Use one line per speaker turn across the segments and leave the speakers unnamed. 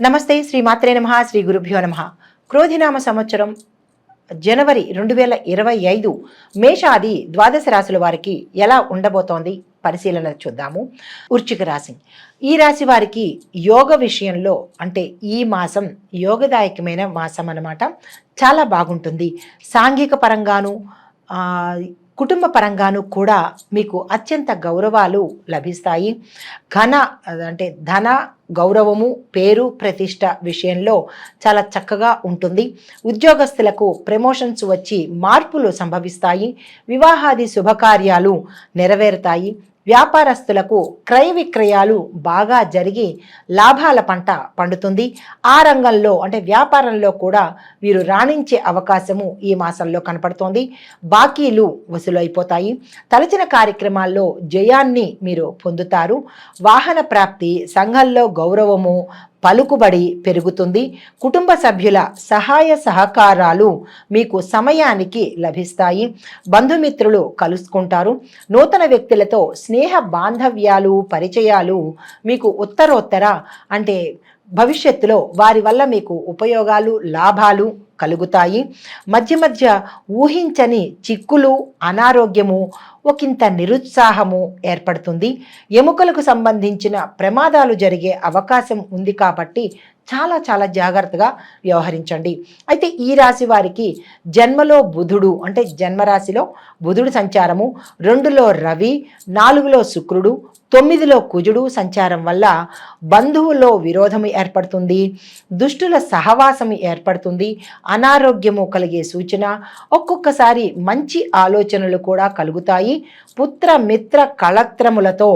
నమస్తే శ్రీ మాత్రే నమ శ్రీ గురుభ్యో నమ. క్రోధినామ సంవత్సరం జనవరి రెండు వేల ఇరవై ఐదు మేషాది ద్వాదశ రాశుల వారికి ఎలా ఉండబోతోంది? పరిశీలన చూద్దాము. వృచ్చిక రాశి. ఈ రాశి వారికి యోగ విషయంలో అంటే ఈ మాసం యోగదాయకమైన మాసం అన్నమాట. చాలా బాగుంటుంది. సాంఘిక పరంగాను కుటుంబ పరంగాను కూడా మీకు అత్యంత గౌరవాలు లభిస్తాయి. ఘన అంటే ధన గౌరవము పేరు ప్రతిష్ట విషయంలో చాలా చక్కగా ఉంటుంది. ఉద్యోగస్తులకు ప్రమోషన్స్ వచ్చి మార్పులు సంభవిస్తాయి. వివాహాది శుభకార్యాలు నెరవేరుతాయి. వ్యాపారస్తులకు క్రయ విక్రయాలు బాగా జరిగి లాభాల పంట పండుతుంది. ఆ రంగంలో అంటే వ్యాపారంలో కూడా వీరు రాణించే అవకాశము ఈ మాసంలో కనపడుతోంది. బాకీలు వసూలైపోతాయి. తలచిన కార్యక్రమాల్లో జయాన్ని మీరు పొందుతారు. వాహన ప్రాప్తి సంఘంలో గౌరవము పలుకుబడి పెరుగుతుంది. కుటుంబ సభ్యుల సహాయ సహకారాలు మీకు సమయానికి లభిస్తాయి. బంధుమిత్రులు కలుసుకుంటారు. నూతన వ్యక్తులతో స్నేహ బాంధవ్యాలు పరిచయాలు మీకు ఉత్తరోత్తర అంటే భవిష్యత్తులో వారి వల్ల మీకు ఉపయోగాలు లాభాలు కలుగుతాయి. మధ్య మధ్య ఊహించని చిక్కులు అనారోగ్యము ఒకంత నిరుత్సాహము ఏర్పడుతుంది. ఎముకలకు సంబంధించిన ప్రమాదాలు జరిగే అవకాశం ఉంది కాబట్టి చాలా చాలా జాగ్రత్తగా వ్యవహరించండి. అయితే ఈ రాశి వారికి జన్మలో బుధుడు అంటే జన్మరాశిలో బుధుడు సంచారము రెండులో రవి నాలుగులో శుక్రుడు తొమ్మిదిలో కుజుడు సంచారం వల్ల బంధువుల్లో విరోధం ఏర్పడుతుంది. దుష్టుల సహవాసము ఏర్పడుతుంది. అనారోగ్యము కలిగే సూచన ఒక్కొక్కసారి మంచి ఆలోచనలు కూడా కలుగుతాయి. పుత్ర మిత్ర కళత్రములతో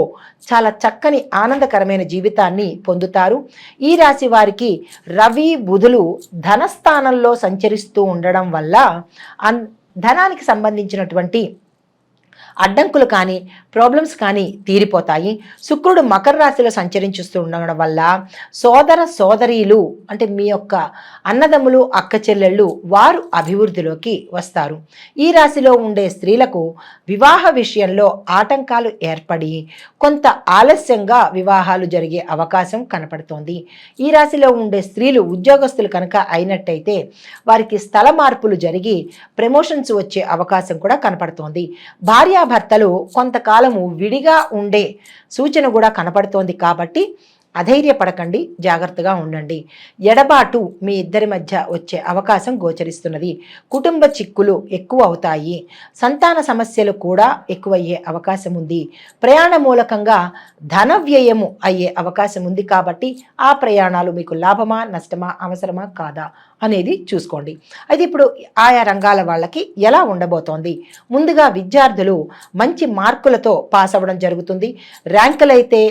చాలా చక్కని ఆనందకరమైన జీవితాన్ని పొందుతారు. ఈ రాశి వారికి రవి బుధులు ధనస్థానంలో సంచరిస్తూ ఉండడం వల్ల అన్ ధనానికి సంబంధించినటువంటి అడ్డంకులు కానీ ప్రాబ్లమ్స్ కానీ తీరిపోతాయి. శుక్రుడు మకర రాశిలో సంచరించుస్తూ ఉండడం వల్ల సోదర సోదరీలు అంటే మీ యొక్క అన్నదమ్ములు అక్క చెల్లెళ్ళు వారు అభివృద్ధిలోకి వస్తారు. ఈ రాశిలో ఉండే స్త్రీలకు వివాహ విషయంలో ఆటంకాలు ఏర్పడి కొంత ఆలస్యంగా వివాహాలు జరిగే అవకాశం కనపడుతోంది. ఈ రాశిలో ఉండే స్త్రీలు ఉద్యోగస్తులు కనుక అయినట్టయితే వారికి స్థల మార్పులు జరిగి ప్రమోషన్స్ వచ్చే అవకాశం కూడా కనపడుతోంది. భార్య భార్యాభర్తలు కొంతకాలము విడిగా ఉండే సూచన కూడా కనపడుతోంది కాబట్టి అధైర్యపడకండి జాగ్రత్తగా ఉండండి. ఎడబాటు మీ ఇద్దరి మధ్య వచ్చే అవకాశం గోచరిస్తున్నది. కుటుంబ చిక్కులు ఎక్కువ అవుతాయి. సంతాన సమస్యలు కూడా ఎక్కువయ్యే అవకాశం ఉంది. ప్రయాణ మూలకంగా ధన వ్యయము అయ్యే అవకాశం ఉంది కాబట్టి ఆ ప్రయాణాలు మీకు లాభమా నష్టమా అవసరమా కాదా అనేది చూసుకోండి. అయితే ఇప్పుడు ఆయా రంగాల వాళ్ళకి ఎలా ఉండబోతోంది? ముందుగా విద్యార్థులు మంచి మార్కులతో పాస్ అవ్వడం జరుగుతుంది. ర్యాంకులైతే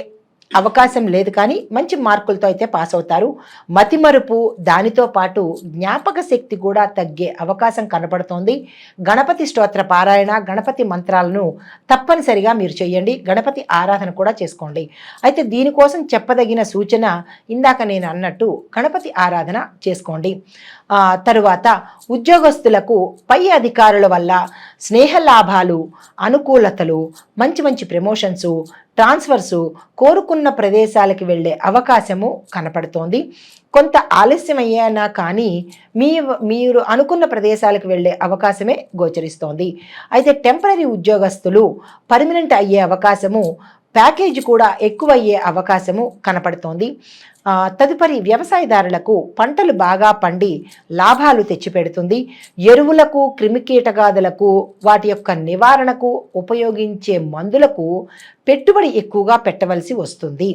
అవకాశం లేదు కానీ మంచి మార్కులతో అయితే పాస్ అవుతారు. మతిమరుపు దానితో పాటు జ్ఞాపక శక్తి కూడా తగ్గే అవకాశం కనపడుతోంది. గణపతి స్తోత్ర పారాయణ గణపతి మంత్రాలను తప్పనిసరిగా మీరు చేయండి. గణపతి ఆరాధన కూడా చేసుకోండి. అయితే దీనికోసం చెప్పదగిన సూచన ఇందాక నేను అన్నట్టు గణపతి ఆరాధన చేసుకోండి. తరువాత ఉద్యోగస్తులకు పై అధికారుల వల్ల స్నేహ లాభాలు అనుకూలతలు మంచి మంచి ప్రమోషన్స్ ట్రాన్స్ఫర్సు కోరుకున్న ప్రదేశాలకి వెళ్ళే అవకాశము కనపడుతోంది. కొంత ఆలస్యమయ్యానా కానీ మీ మీరు అనుకున్న ప్రదేశాలకు వెళ్ళే అవకాశమే గోచరిస్తోంది. అయితే టెంపరీ ఉద్యోగస్తులు పర్మనెంట్ అయ్యే అవకాశము ప్యాకేజ్ కూడా ఎక్కువ అయ్యే అవకాశము కనపడుతోంది. తదుపరి వ్యవసాయదారులకు పంటలు బాగా పండి లాభాలు తెచ్చిపెడుతుంది. ఎరువులకు క్రిమికీటకాదులకు వాటి యొక్క నివారణకు ఉపయోగించే మందులకు పెట్టుబడి ఎక్కువగా పెట్టవలసి వస్తుంది.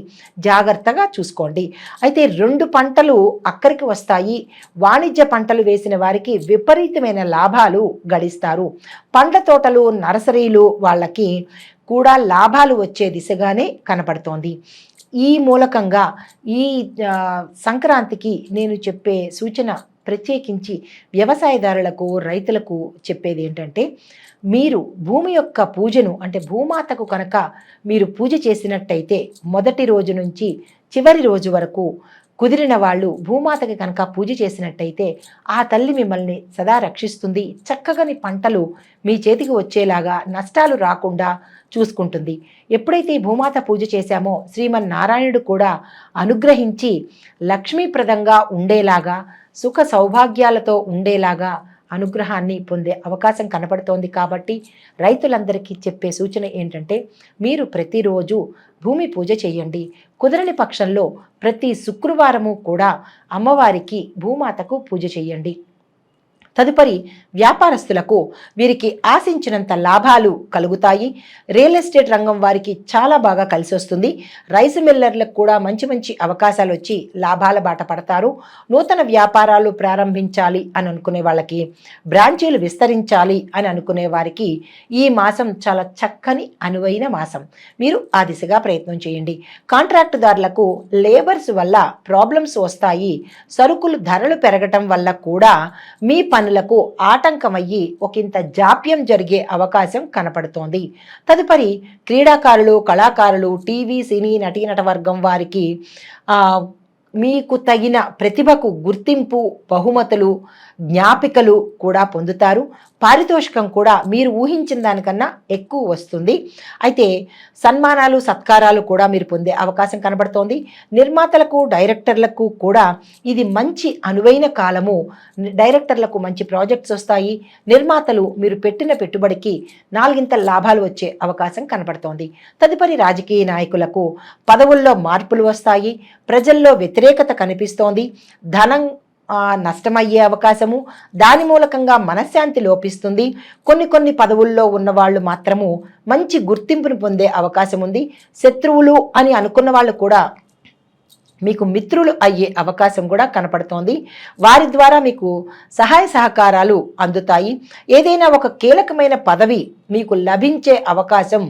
జాగ్రత్తగా చూసుకోండి. అయితే రెండు పంటలు అక్కడికి వస్తాయి. వాణిజ్య పంటలు వేసిన వారికి విపరీతమైన లాభాలు గడిస్తారు. పండ్ల తోటలు నర్సరీలు వాళ్ళకి కూడా లాభాలు వచ్చే దిశగానే కనపడుతోంది. ఈ మూలకంగా ఈ సంక్రాంతికి నేను చెప్పే సూచన ప్రత్యేకించి వ్యవసాయదారులకు రైతులకు చెప్పేది ఏంటంటే మీరు భూమి యొక్క పూజను అంటే భూమాతకు కనుక మీరు పూజ చేసినట్టయితే మొదటి రోజు నుంచి చివరి రోజు వరకు కుదిరిన వాళ్ళు భూమాతకి కనుక పూజ చేసినట్టయితే ఆ తల్లి మిమ్మల్ని సదా రక్షిస్తుంది. చక్కగని పంటలు మీ చేతికి వచ్చేలాగా నష్టాలు రాకుండా చూసుకుంటుంది. ఎప్పుడైతే ఈ భూమాత పూజ చేశామో శ్రీమన్నారాయణుడు కూడా అనుగ్రహించి లక్ష్మీప్రదంగా ఉండేలాగా సుఖ సౌభాగ్యాలతో ఉండేలాగా అనుగ్రహాన్ని పొందే అవకాశం కనపడుతోంది కాబట్టి రైతులందరికీ చెప్పే సూచన ఏంటంటే మీరు ప్రతిరోజు భూమి పూజ చేయండి. కుదరని పక్షంలో ప్రతి శుక్రవారము కూడా అమ్మవారికి భూమాతకు పూజ చేయండి. తదుపరి వ్యాపారస్తులకు వీరికి ఆశించినంత లాభాలు కలుగుతాయి. రియల్ ఎస్టేట్ రంగం వారికి చాలా బాగా కలిసి వస్తుంది. రైస్ మిల్లర్లకు కూడా మంచి మంచి అవకాశాలు వచ్చి లాభాల బాట పడతారు. నూతన వ్యాపారాలు ప్రారంభించాలి అని అనుకునే వాళ్ళకి బ్రాంచీలు విస్తరించాలి అని అనుకునే వారికి ఈ మాసం చాలా చక్కని అనువైన మాసం. మీరు ఆ దిశగా ప్రయత్నం చేయండి. కాంట్రాక్టుదారులకు లేబర్స్ వల్ల ప్రాబ్లమ్స్ వస్తాయి. సరుకులు ధరలు పెరగటం వల్ల కూడా మీ పని పనులకు ఆటంకమయ్యి ఒకంత జాప్యం జరిగే అవకాశం కనపడుతోంది. తదుపరి క్రీడాకారులు కళాకారులు టీవీ సినీ నటీనట వర్గం వారికి ఆ, మీకు తగిన ప్రతిభకు గుర్తింపు బహుమతులు జ్ఞాపికలు కూడా పొందుతారు. పారితోషికం కూడా మీరు ఊహించిన దానికన్నా ఎక్కువ వస్తుంది. అయితే సన్మానాలు సత్కారాలు కూడా మీరు పొందే అవకాశం కనబడుతోంది. నిర్మాతలకు డైరెక్టర్లకు కూడా ఇది మంచి అనువైన కాలము. డైరెక్టర్లకు మంచి ప్రాజెక్ట్స్ వస్తాయి. నిర్మాతలు మీరు పెట్టిన పెట్టుబడికి నాలుగింతల లాభాలు వచ్చే అవకాశం కనబడుతోంది. తదుపరి రాజకీయ నాయకులకు పదవుల్లో మార్పులు వస్తాయి. ప్రజల్లో వ్యతిరేక వ్యతిరేకత కనిపిస్తోంది. ధనం నష్టమయ్యే అవకాశము దాని మూలకంగా మనశ్శాంతి లోపిస్తుంది. కొన్ని కొన్ని పదవుల్లో ఉన్నవాళ్ళు మాత్రము మంచి గుర్తింపును పొందే అవకాశం ఉంది. శత్రువులు అని అనుకున్న వాళ్ళు కూడా మీకు మిత్రులు అయ్యే అవకాశం కూడా కనపడుతోంది. వారి ద్వారా మీకు సహాయ సహకారాలు అందుతాయి. ఏదైనా ఒక కీలకమైన పదవి మీకు లభించే అవకాశం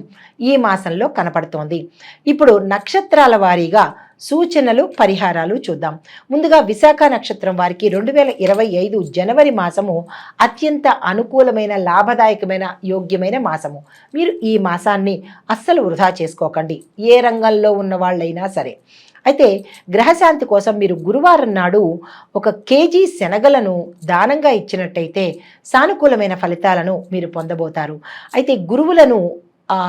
ఈ మాసంలో కనపడుతోంది. ఇప్పుడు నక్షత్రాల వారీగా సూచనలు పరిహారాలు చూద్దాం. ముందుగా విశాఖ నక్షత్రం వారికి రెండు వేల ఇరవై ఐదు జనవరి మాసము అత్యంత అనుకూలమైన లాభదాయకమైన యోగ్యమైన మాసము. మీరు ఈ మాసాన్ని అస్సలు వృధా చేసుకోకండి. ఏ రంగంలో ఉన్న వాళ్ళైనా సరే. అయితే గ్రహశాంతి కోసం మీరు గురువారం నాడు ఒక కేజీ శనగలను దానంగా ఇచ్చినట్టయితే సానుకూలమైన ఫలితాలను మీరు పొందబోతారు. అయితే గురువులను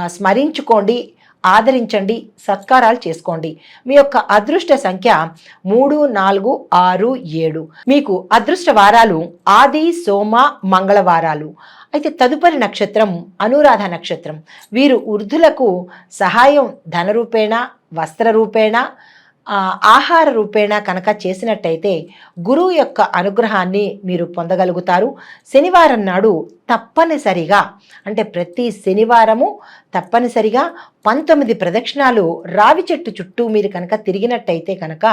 స్మరించుకోండి. ఆదరించండి సత్కారాలు చేసుకోండి. మీ యొక్క అదృష్ట సంఖ్య మూడు నాలుగు ఆరు ఏడు. మీకు అదృష్ట వారాలు ఆది సోమ మంగళవారాలు అయితే తదుపరి నక్షత్రం అనురాధ నక్షత్రం. వీరు వృద్ధులకు సహాయం ధన రూపేణ వస్త్ర రూపేణ ఆహార రూపేణ కనుక చేసినట్టయితే గురువు యొక్క అనుగ్రహాన్ని మీరు పొందగలుగుతారు. శనివారం నాడు తప్పనిసరిగా అంటే ప్రతి శనివారము తప్పనిసరిగా పంతొమ్మిది ప్రదక్షిణాలు రావి చెట్టు చుట్టూ మీరు కనుక తిరిగినట్టయితే కనుక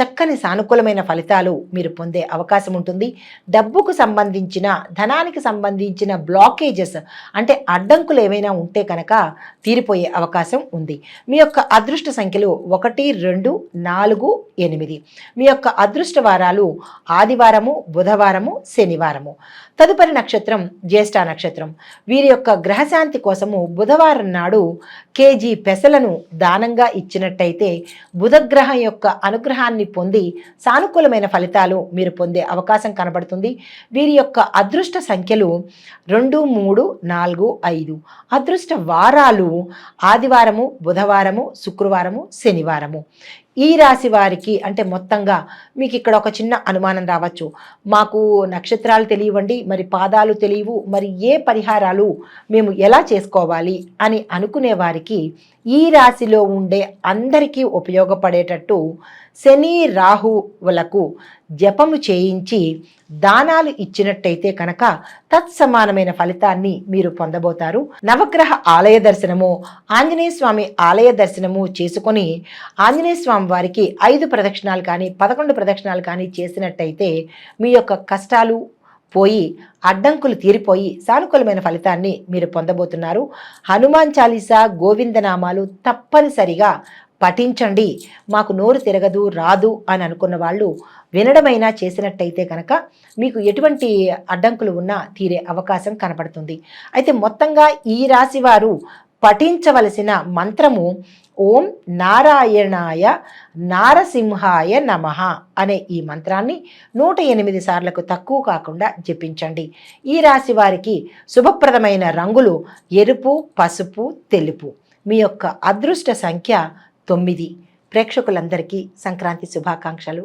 చక్కని సానుకూలమైన ఫలితాలు మీరు పొందే అవకాశం ఉంటుంది. డబ్బుకు సంబంధించిన ధనానికి సంబంధించిన బ్లాకేజెస్ అంటే అడ్డంకులు ఏమైనా ఉంటే కనుక తీరిపోయే అవకాశం ఉంది. మీ యొక్క అదృష్ట సంఖ్యలు ఒకటి రెండు నాలుగు ఎనిమిది. మీ యొక్క అదృష్ట వారాలు ఆదివారము బుధవారము శనివారము. తదుపరి నక్షత్రం జ్యేష్ఠ నక్షత్రం. వీరి యొక్క గ్రహశాంతి కోసము బుధవారం నాడు కేజీ పెసలను దానంగా ఇచ్చినట్టయితే బుధగ్రహం యొక్క అనుగ్రహాన్ని పొంది సానుకూలమైన ఫలితాలు మీరు పొందే అవకాశం కనబడుతుంది. వీరి యొక్క అదృష్ట సంఖ్యలు రెండు మూడు నాలుగు ఐదు. అదృష్ట వారాలు ఆదివారము బుధవారము శుక్రవారము శనివారము. ఈ రాశి వారికి అంటే మొత్తంగా మీకు ఇక్కడ ఒక చిన్న అనుమానం రావచ్చు. మాకు నక్షత్రాలు తెలియవండి మరి పాదాలు తెలియవు మరి ఏ పరిహారాలు మేము ఎలా చేసుకోవాలి అని అనుకునే వారికి ఈ రాశిలో ఉండే అందరికీ ఉపయోగపడేటట్టు శని రాహువులకు జపము చేయించి దానాలు ఇచ్చినట్టయితే కనుక తత్సమానమైన ఫలితాన్ని మీరు పొందబోతారు. నవగ్రహ ఆలయ దర్శనము ఆంజనేయ స్వామి ఆలయ దర్శనము చేసుకొని ఆంజనేయ స్వామి వారికి ఐదు ప్రదక్షిణాలు కానీ పదకొండు ప్రదక్షిణాలు కానీ చేసినట్టయితే మీ యొక్క కష్టాలు పోయి అడ్డంకులు తీరిపోయి సానుకూలమైన ఫలితాన్ని మీరు పొందబోతున్నారు. హనుమాన్ చాలీసా గోవిందనామాలు తప్పనిసరిగా పఠించండి. మాకు నోరు తిరగదు రాదు అని అనుకున్న వాళ్ళు వినడమైనా చేసినట్టయితే కనుక మీకు ఎటువంటి అడ్డంకులు ఉన్నా తీరే అవకాశం కనపడుతుంది. అయితే మొత్తంగా ఈ రాశి వారు పఠించవలసిన మంత్రము ఓం నారాయణాయ నారసింహాయ నమః అనే ఈ మంత్రాన్ని నూట ఎనిమిది సార్లకు తక్కువ కాకుండా జపించండి. ఈ రాశి వారికి శుభప్రదమైన రంగులు ఎరుపు పసుపు తెలుపు. మీ యొక్క అదృష్ట సంఖ్య తొమ్మిది. ప్రేక్షకులందరికీ సంక్రాంతి శుభాకాంక్షలు.